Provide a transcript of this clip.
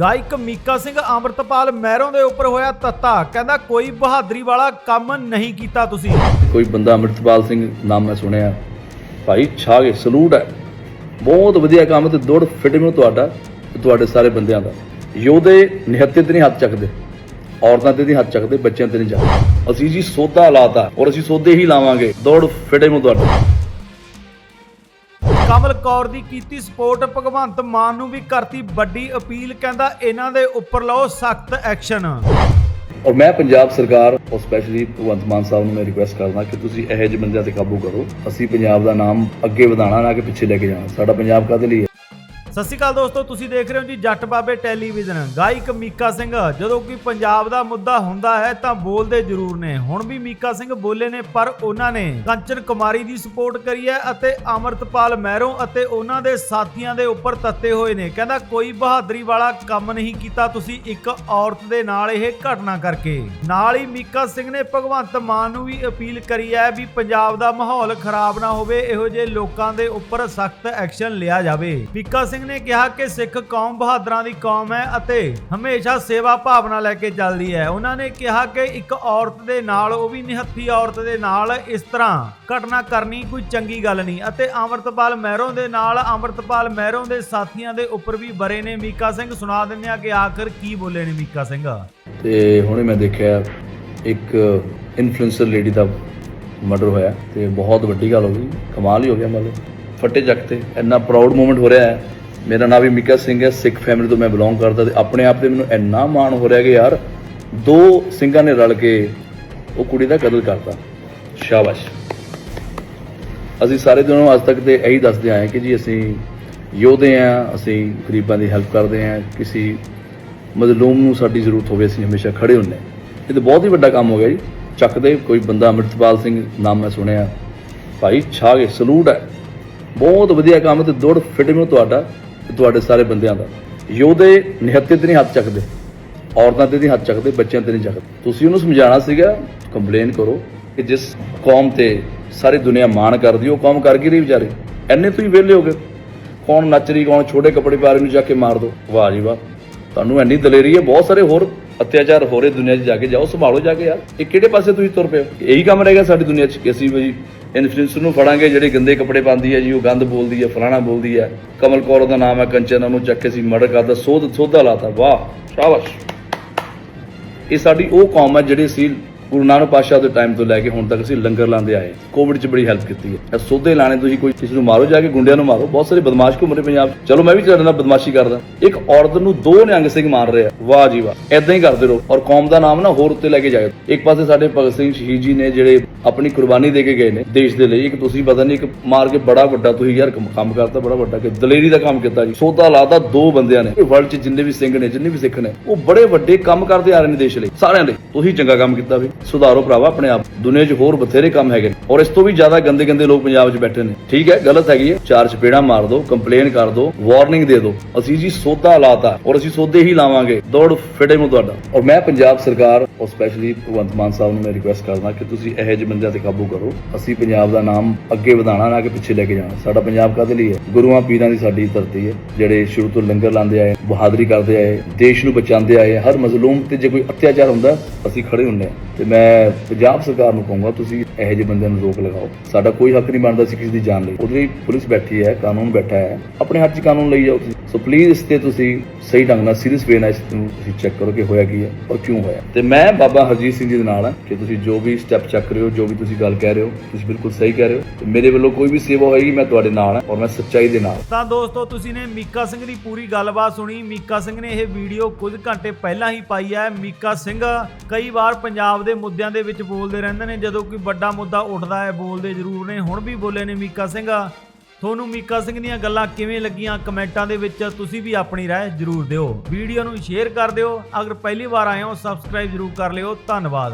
ਗਾਇਕ ਮੀਕਾ ਸਿੰਘ ਅਮਰਤਪਾਲ ਮਹਿਰੋਂ ਦੇ ਉੱਪਰ ਹੋਇਆ ਤੱਤਾ। ਕਹਿੰਦਾ, ਕੋਈ ਬਹਾਦਰੀ ਵਾਲਾ ਕੰਮ ਨਹੀਂ ਕੀਤਾ ਤੁਸੀਂ। ਕੋਈ ਬੰਦਾ ਅੰਮ੍ਰਿਤਪਾਲ ਸਿੰਘ ਨਾਮ ਮੈਂ ਸੁਣਿਆ। ਭਾਈ, ਛਾਗੇ, ਸਲੂਟ ਹੈ। ਬਹੁਤ ਵਧੀਆ ਕੰਮ ਤੇ ਦੌੜ ਫਿਟ ਤੁਹਾਡਾ ਤੁਹਾਡੇ ਸਾਰੇ ਬੰਦਿਆਂ ਦਾ। ਯੋਧੇ ਨਿਹੱਤੇ ਤੇ ਨਹੀਂ ਹੱਥ ਚੱਕਦੇ। ਔਰਤਾਂ ਤੇ ਨਹੀਂ ਹੱਥ ਚੱਕਦੇ, ਬੱਚਿਆਂ ਤੇ ਨਹੀਂ ਚੱਕਦੇ। ਅਸੀਂ ਜੀ ਸੋਧਾ ਲਾਤਾ ਔਰ ਅਸੀਂ ਸੋਧੇ ਹੀ ਲਾਵਾਂਗੇ। ਦੌੜ ਫਿਟੇ ਤੁਹਾਡਾ। ਕਮਲ ਕੌਰ ਦੀ ਕੀਤੀ ਸਪੋਰਟ, ਭਗਵੰਤ ਮਾਨ ਨੂੰ ਵੀ ਕਰਤੀ ਵੱਡੀ ਅਪੀਲ, ਕਹਿੰਦਾ ਇਹਨਾਂ ਦੇ ਉੱਪਰ ਲਓ ਸਖਤ ਐਕਸ਼ਨ। ਔਰ ਮੈਂ ਪੰਜਾਬ ਸਰਕਾਰ, ਔਰ ਸਪੈਸ਼ਲੀ ਭਗਵੰਤ ਮਾਨ ਸਾਹਿਬ ਨੂੰ ਮੈਂ ਰਿਕੁਐਸਟ ਕਰਦਾ ਕਿ ਤੁਸੀਂ ਇਹੋ ਜਿਹੇ ਬੰਦਿਆਂ ਤੇ ਕਾਬੂ ਕਰੋ। ਅਸੀਂ ਪੰਜਾਬ ਦਾ ਨਾਮ ਅੱਗੇ ਵਧਾਉਣਾ, ਨਾ ਕਿ ਪਿੱਛੇ ਲੈ ਕੇ ਜਾਣਾ। ਸਾਡਾ ਪੰਜਾਬ ਕਾਹਦੇ ਲਈ ਹੈ? ਸਤਿ ਸ਼੍ਰੀ ਅਕਾਲ ਦੋਸਤੋ, ਤੁਸੀਂ ਦੇਖ ਰਹੇ ਹੋ ਜੀ ਜੱਟ ਬਾਬੇ ਟੈਲੀਵਿਜ਼ਨ। ਗਾਇਕ ਮੀਕਾ ਸਿੰਘ, ਜਦੋਂ ਕਿ ਪੰਜਾਬ ਦਾ ਮੁੱਦਾ ਹੁੰਦਾ ਹੈ ਤਾਂ ਬੋਲਦੇ ਜ਼ਰੂਰ ਨੇ। ਹੁਣ ਵੀ ਮੀਕਾ ਸਿੰਘ ਬੋਲੇ ਨੇ, ਪਰ ਉਹਨਾਂ ਨੇ ਕੰਚਨ ਕੁਮਾਰੀ ਦੀ ਸਪੋਰਟ ਕਰੀ ਹੈ ਅਤੇ ਅਮਰਤਪਾਲ ਮਹਿਰੋਂ ਅਤੇ ਉਹਨਾਂ ਦੇ ਸਾਥੀਆਂ ਦੇ ਉੱਪਰ ਤੱਤੇ ਹੋਏ ਨੇ। ਕਹਿੰਦਾ, ਕੋਈ ਬਹਾਦਰੀ ਵਾਲਾ ਕੰਮ ਨਹੀਂ ਕੀਤਾ ਤੁਸੀਂ ਇੱਕ ਔਰਤ ਦੇ ਨਾਲ ਇਹ ਘਟਨਾ ਕਰਕੇ। ਨਾਲ ਹੀ ਮੀਕਾ ਸਿੰਘ ਨੇ ਭਗਵੰਤ ਮਾਨ ਨੂੰ ਵੀ ਅਪੀਲ ਕਰੀ ਹੈ ਵੀ ਪੰਜਾਬ ਦਾ ਮਾਹੌਲ ਖਰਾਬ ਨਾ ਹੋਵੇ, ਇਹੋ ਜਿਹੇ ਲੋਕਾਂ ਦੇ ਉੱਪਰ ਸਖਤ ਐਕਸ਼ਨ ਲਿਆ ਜਾਵੇ। ਮੀਕਾ ਸਿੰਘ ਨੇ ਕਿਹਾ ਕਿ ਸਿੱਖ ਕੌਮ ਬਹਾਦਰਾਂ ਦੀ ਕੌਮ ਹੈ ਅਤੇ ਹਮੇਸ਼ਾ ਸੇਵਾ ਭਾਵਨਾ ਲੈ ਕੇ ਚੱਲਦੀ ਹੈ। ਉਹਨਾਂ ਨੇ ਕਿਹਾ ਕਿ ਇੱਕ ਔਰਤ ਦੇ ਨਾਲ, ਉਹ ਵੀ ਨਿਹੱਥੀ ਔਰਤ ਦੇ ਨਾਲ ਇਸ ਤਰ੍ਹਾਂ ਘਟਨਾ ਕਰਨੀ ਕੋਈ ਚੰਗੀ ਗੱਲ ਨਹੀਂ ਅਤੇ ਅਮਰਤਪਾਲ ਮਹਿਰੋਂ ਦੇ ਨਾਲ, ਅਮਰਤਪਾਲ ਮਹਿਰੋਂ ਦੇ ਸਾਥੀਆਂ ਦੇ ਉੱਪਰ ਵੀ ਬਰੇ ਨੇ। ਮੀਕਾ ਸਿੰਘ, ਸੁਣਾ ਦਿੰਦੇ ਆ ਕਿ ਆਖਰ ਕੀ ਬੋਲੇ ਨੇ ਮੀਕਾ ਸਿੰਘ। ਤੇ ਹੁਣੇ ਮੈਂ ਦੇਖਿਆ ਇੱਕ ਇਨਫਲੂਐਂਸਰ ਲੇਡੀ ਦਾ ਮਰਡਰ ਹੋਇਆ ਤੇ ਬਹੁਤ ਵੱਡੀ ਗੱਲ ਹੋ ਗਈ। ਕਮਾਲ ਹੀ ਹੋ ਗਿਆ ਮਤਲਬ। ਫੱਟੇ ਜੱਗ ਤੇ। ਇੰਨਾ ਪ੍ਰਾਊਡ ਮੂਮੈਂਟ ਹੋ ਰਿਹਾ ਹੈ। ਮੇਰਾ ਨਾਮ ਵੀ ਮਿਕਾ ਸਿੰਘ ਹੈ, ਸਿੱਖ ਫੈਮਿਲੀ ਤੋਂ ਮੈਂ ਬਿਲੋਂਗ ਕਰਦਾ ਤੇ ਆਪਣੇ ਆਪ ਤੇ ਮੈਨੂੰ ਇੰਨਾ ਮਾਣ ਹੋ ਰਿਹਾ ਕਿ ਯਾਰ ਦੋ ਸਿੰਘਾਂ ਨੇ ਰਲ ਕੇ ਉਹ ਕੁੜੀ ਦਾ ਕਤਲ ਕਰਤਾ। ਸ਼ਾਬਾਸ਼। ਅਸੀਂ ਸਾਰੇ ਦਿਨੋਂ ਅੱਜ ਤੱਕ ਤੇ ਇਹੀ ਦੱਸਦੇ ਆਏ ਕਿ ਜੀ ਅਸੀਂ ਯੋਧੇ ਆ ਅਸੀਂ ਗਰੀਬਾਂ ਦੀ ਹੈਲਪ ਕਰਦੇ ਆ ਕਿਸੇ ਮਜ਼ਲੂਮ ਨੂੰ ਸਾਡੀ ਜ਼ਰੂਰਤ ਹੋਵੇ, ਅਸੀਂ ਹਮੇਸ਼ਾ ਖੜੇ ਹੁੰਨੇ ਹਾਂ। ਇਹ ਤਾਂ ਬਹੁਤ ਹੀ ਵੱਡਾ ਕੰਮ ਹੋ ਗਿਆ ਜੀ। ਚੱਕਦੇ ਕੋਈ ਬੰਦਾ ਅੰਮ੍ਰਿਤਪਾਲ ਸਿੰਘ ਨਾਮ ਮੈਂ ਸੁਣਿਆ। ਭਾਈ, ਛਾਗੇ, ਸਲੂਟ ਹੈ। ਬਹੁਤ ਵਧੀਆ ਕੰਮ ਤੇ ਦੌੜ ਫਿਟ ਨੂੰ ਤੁਹਾਡਾ। ਤੁਹਾਡੇ ਸਾਰੇ ਬੰਦਿਆਂ ਦਾ। ਯੋਧੇ ਨਿਹੱਤੇ ਤੇ ਨਹੀਂ ਹੱਥ ਚੱਕਦੇ, ਔਰਤਾਂ ਤੇ ਨਹੀਂ ਹੱਥ ਚੱਕਦੇ, ਬੱਚਿਆਂ ਤੇ ਨਹੀਂ ਚੱਕਦੇ। ਤੁਸੀਂ ਉਹਨੂੰ ਸਮਝਾਉਣਾ ਸੀਗਾ ਕੰਪਲੇਨ ਕਰੋ ਕਿ ਜਿਸ ਕੌਮ ਤੇ ਸਾਰੀ ਦੁਨੀਆ ਮਾਣ ਕਰਦੀ, ਉਹ ਕੌਮ ਕਰ ਕੀ ਰਹੀ ਵਿਚਾਰੇ। ਐਨੇ ਤੁਸੀਂ ਵਿਹਲੇ ਹੋ ਗਏ। ਕੌਣ ਨੱਚ ਰਹੀ, ਕੌਣ ਛੋਟੇ ਕੱਪੜੇ ਪਾ ਰਹੀ ਨੂੰ ਜਾ ਕੇ ਮਾਰ ਦੋ। ਵਾਹ ਜੀ ਵਾਹ। ਤੁਹਾਨੂੰ ਐਨੀ ਦਲੇਰੀ ਹੈ, ਬਹੁਤ ਸਾਰੇ ਹੋਰ ਅਤਿਆਚਾਰ ਹੋ ਰਹੇ ਦੁਨੀਆ 'ਚ ਜਾ ਕੇ। ਜਾਓ, ਸੰਭਾਲੋ ਜਾ ਕੇ ਯਾਰ। ਇਹ ਕਿਹੜੇ ਪਾਸੇ ਤੁਸੀਂ ਤੁਰ ਪਏ ਹੋ? ਇਹੀ ਕੰਮ ਰਹਿ ਗਿਆ ਸਾਡੀ ਦੁਨੀਆ 'ਚ ਕਿ ਅਸੀਂ ਵੀ ਇਨਫਲੂਐਂਸਰ ਨੂੰ ਫੜਾਂਗੇ, ਜਿਹੜੇ ਗੰਦੇ ਕੱਪੜੇ ਪਾਉਂਦੀ ਹੈ ਜੀ, ਉਹ ਗੰਦ ਬੋਲਦੀ ਹੈ, ਫਲਾਣਾ ਬੋਲਦੀ ਹੈ। ਕਮਲ ਕੌਰ ਦਾ ਨਾਮ ਹੈ ਕੰਚਨ, ਉਹਨੂੰ ਚੱਕ ਕੇ ਅਸੀਂ ਮਰਡਰ ਕਰਦਾ ਸੋਧ ਸੋਧਾ ਲਾਤਾ। ਵਾਹ, ਸ਼ਾਬਾਸ਼। ਇਹ ਸਾਡੀ ਉਹ ਕੌਮ ਹੈ ਜਿਹੜੀ ਅਸੀਂ ਗੁਰੂ ਨਾਨਕ ਪਾਤਸ਼ਾਹ ਦੇ ਟਾਈਮ ਤੋਂ ਲੈ ਕੇ ਹੁਣ ਤੱਕ ਅਸੀਂ ਲੰਗਰ ਲਾਉਂਦੇ ਆਏ ਕੋਵਿਡ 'ਚ ਬੜੀ ਹੈਲਪ ਕੀਤੀ ਹੈ। ਇਹ ਸੋਧੇ ਲਾਣੇ ਤੁਸੀਂ ਕੋਈ ਕਿਸੇ ਨੂੰ ਮਾਰੋ, ਜਾ ਕੇ ਗੁੰਡਿਆਂ ਨੂੰ ਮਾਰੋ। ਬਹੁਤ ਸਾਰੇ ਬਦਮਾਸ਼ ਘੁੰਮ ਰਹੇ ਪੰਜਾਬ ਚਲੋ ਮੈਂ ਵੀ ਤੁਹਾਡੇ ਨਾਲ ਬਦਮਾਸ਼ੀ ਕਰਦਾ। ਇੱਕ ਔਰਤ ਨੂੰ ਦੋ ਨਿਹੰਗ ਸਿੰਘ ਮਾਰ ਰਿਹਾ। ਵਾਹ ਜੀ ਵਾਹ। ਐਦਾਂ ਹੀ ਕਰਦੇ ਰਹੋ। ਔਰ ਕੌਮ ਦਾ ਨਾਮ ਨਾ ਹੋਰ ਉੱਤੇ ਲੈ ਕੇ ਜਾਏ ਇੱਕ ਪਾਸੇ ਸਾਡੇ ਭਗਤ ਸਿੰਘ ਸ਼ਹੀਦ ਜੀ ਨੇ ਜਿਹੜੇ ਆਪਣੀ ਕੁਰਬਾਨੀ ਦੇ ਕੇ ਗਏ ਨੇ ਦੇਸ਼ ਦੇ ਲਈ। ਇੱਕ ਤੁਸੀਂ ਪਤਾ ਨਹੀਂ, ਇੱਕ ਮਾਰ ਕੇ ਬੜਾ ਵੱਡਾ ਤੁਸੀਂ ਯਾਰ ਕੰਮ ਕੰਮ ਕਰਤਾ, ਬੜਾ ਵੱਡਾ ਕਿ ਦਲੇਰੀ ਦਾ ਕੰਮ ਕੀਤਾ ਜੀ। ਸੋਧਾ ਲਾਤਾ ਦੋ ਬੰਦਿਆਂ ਨੇ। ਵਰਲਡ 'ਚ ਜਿੰਨੇ ਵੀ ਸਿੰਘ ਨੇ, ਜਿੰਨੇ ਵੀ ਸਿੱਖ ਨੇ, ਉਹ ਬੜੇ ਵੱਡੇ ਕੰਮ ਕਰਦੇ ਆ ਰਹੇ ਨੇ ਦੇਸ਼ ਲਈ। ਸਾਰਿਆਂ ਲਈ ਤੁਸੀਂ ਚੰਗਾ ਕੰਮ ਕੀਤਾ ਵੀ। ਸੁਧਾਰੋ ਭਰਾਵਾ, ਆਪਣੇ ਆਪ। ਦੁਨੀਆ 'ਚ ਹੋਰ ਬਥੇਰੇ ਕੰਮ ਹੈਗੇ ਨੇ। ਔਰ ਇਸ ਤੋਂ ਵੀ ਜ਼ਿਆਦਾ ਗੰਦੇ ਗੰਦੇ ਲੋਕ ਪੰਜਾਬ 'ਚ ਬੈਠੇ ਨੇ। ਠੀਕ ਹੈ, ਗਲਤ ਹੈਗੀ ਹੈ। ਚਾਰ ਚਪੇੜਾ ਮਾਰ ਦਿਓ ਕੰਪਲੇਨ ਕਰ ਦਿਓ ਵਾਰਨਿੰਗ ਦੇ ਦਿਓ ਅਸੀਂ ਜੀ ਸੋਧਾ ਲਾਤਾ ਔਰ ਅਸੀਂ ਸੋਧੇ ਹੀ ਲਾਵਾਂਗੇ। ਦੌੜ ਫਿਟੇ ਨੂੰ ਤੁਹਾਡਾ। ਔਰ ਮੈਂ ਪੰਜਾਬ ਸਰਕਾਰ ਔਰ ਸਪੈਸ਼ਲੀ ਭਗਵੰਤ ਮਾਨ ਸਾਹਿਬ ਨੂੰ ਮੈਂ ਰਿਕੁਐਸਟ ਕਰਦਾ ਕਿ ਤੁਸੀਂ ਇਹੋ ਜਿਹੇ ਬੰਦਿਆਂ ਤੇ ਕਾਬੂ ਕਰੋ। ਅਸੀਂ ਪੰਜਾਬ ਦਾ ਨਾਮ ਅੱਗੇ ਵਧਾਉਣਾ, ਨਾ ਕਿ ਪਿੱਛੇ ਲੈ ਕੇ ਜਾਣਾ। ਸਾਡਾ ਪੰਜਾਬ ਕਾਹਦੇ ਲਈ ਹੈ? ਗੁਰੂਆਂ ਪੀਰਾਂ ਦੀ ਸਾਡੀ ਧਰਤੀ ਹੈ, ਜਿਹੜੇ ਸ਼ੁਰੂ ਤੋਂ ਲੰਗਰ ਲਾਉਂਦੇ ਆਏ, ਬਹਾਦਰੀ ਕਰਦੇ ਆਏ, ਦੇਸ਼ ਨੂੰ ਬਚਾਉਂਦੇ ਆਏ, ਹਰ ਮਜ਼ਲੂਮ ਤੇ ਜੇ ਕੋਈ ਅਤਿਆਚਾਰ ਹੁੰਦਾ, ਅਸੀਂ ਖੜੇ ਹੁੰਦੇ ਹਾਂ ਤੇ ਮੈਂ ਪੰਜਾਬ ਸਰਕਾਰ ਨੂੰ ਕਹੂੰਗਾ, ਤੁਸੀਂ ਇਹੋ ਜਿਹੇ ਬੰਦਿਆਂ ਨੂੰ ਰੋਕ ਲਗਾਓ। ਸਾਡਾ ਕੋਈ ਹੱਕ ਨਹੀਂ ਬਣਦਾ ਸੀ ਕਿਸੇ ਦੀ ਜਾਨ ਲਈ। ਉਹਦੇ ਲਈ ਪੁਲਿਸ ਬੈਠੀ ਹੈ, ਕਾਨੂੰਨ ਬੈਠਾ ਹੈ। ਆਪਣੇ ਹੱਥ 'ਚ ਕਾਨੂੰਨ ਲਈ ਜਾਓ ਤੁਸੀਂ। ਸੋ ਪਲੀਜ਼ ਇਸ ਤੇ ਤੁਸੀਂ ਸਹੀ ਢੰਗ ਨਾਲ ਸੀਰੀਅਸ ਵੇ ਨਾਲ ਇਸ ਨੂੰ ਤੁਸੀਂ ਚੈੱਕ ਕਰੋ ਕਿ ਹੋਇਆ ਕੀ ਹੈ ਔਰ ਕਿਉਂ ਹੋਇਆ ਤੇ ਮੈਂ ਬਾਬਾ ਹਰਜੀਤ ਸਿੰਘ ਜੀ ਦੇ ਨਾਲ ਹਾਂ ਕਿ ਤੁਸੀਂ ਜੋ ਵੀ ਸਟੈਪ ਚੱਕ ਰਹੇ ਹੋ ਜੋ ਵੀ ਤੁਸੀਂ ਗੱਲ ਕਹਿ ਰਹੇ ਹੋ ਤੁਸੀਂ ਬਿਲਕੁਲ ਸਹੀ ਕਹਿ ਰਹੇ ਹੋ ਤੇ ਮੇਰੇ ਵੱਲੋਂ ਕੋਈ ਵੀ ਸੇਵਾ ਹੋਏਗੀ ਮੈਂ ਤੁਹਾਡੇ ਨਾਲ ਹਾਂ ਔਰ ਮੈਂ ਸੱਚਾਈ ਦੇ ਨਾਲ ਤਾਂ ਦੋਸਤੋ, ਤੁਸੀਂ ਨੇ ਮੀਕਾ ਸਿੰਘ ਦੀ ਪੂਰੀ ਗੱਲਬਾਤ ਸੁਣੀ। ਮੀਕਾ ਸਿੰਘ ਨੇ ਇਹ ਵੀਡੀਓ ਕੁਝ ਘੰਟੇ ਪਹਿਲਾਂ ਹੀ ਪਾਈ ਹੈ। ਮੀਕਾ ਸਿੰਘ ਕਈ ਵਾਰ ਪੰਜਾਬ ਦੇ ਮੁੱਦਿਆਂ ਦੇ ਵਿੱਚ ਬੋਲਦੇ ਰਹਿੰਦੇ ਨੇ, ਜਦੋਂ ਕੋਈ ਵੱਡਾ ਮੁੱਦਾ ਉੱਠਦਾ ਹੈ, ਬੋਲਦੇ ਜ਼ਰੂਰ ਨੇ। ਹੁਣ ਵੀ ਬੋਲੇ ਨੇ ਮੀਕਾ ਸਿੰਘ। ਤੁਹਾਨੂੰ ਮੀਕਾ ਸਿੰਘ ਦੀਆਂ ਗੱਲਾਂ ਕਿਵੇਂ ਲੱਗੀਆਂ ਕਮੈਂਟਾਂ ਦੇ ਵਿੱਚ ਤੁਸੀਂ ਵੀ ਆਪਣੀ ਰਾਏ ਜ਼ਰੂਰ ਦਿਓ। ਵੀਡੀਓ ਨੂੰ ਸ਼ੇਅਰ ਕਰ ਦਿਓ। ਅਗਰ ਪਹਿਲੀ ਵਾਰ ਆਏ ਹੋ ਸਬਸਕ੍ਰਾਈਬ ਜ਼ਰੂਰ ਕਰ ਲਿਓ। ਧੰਨਵਾਦ।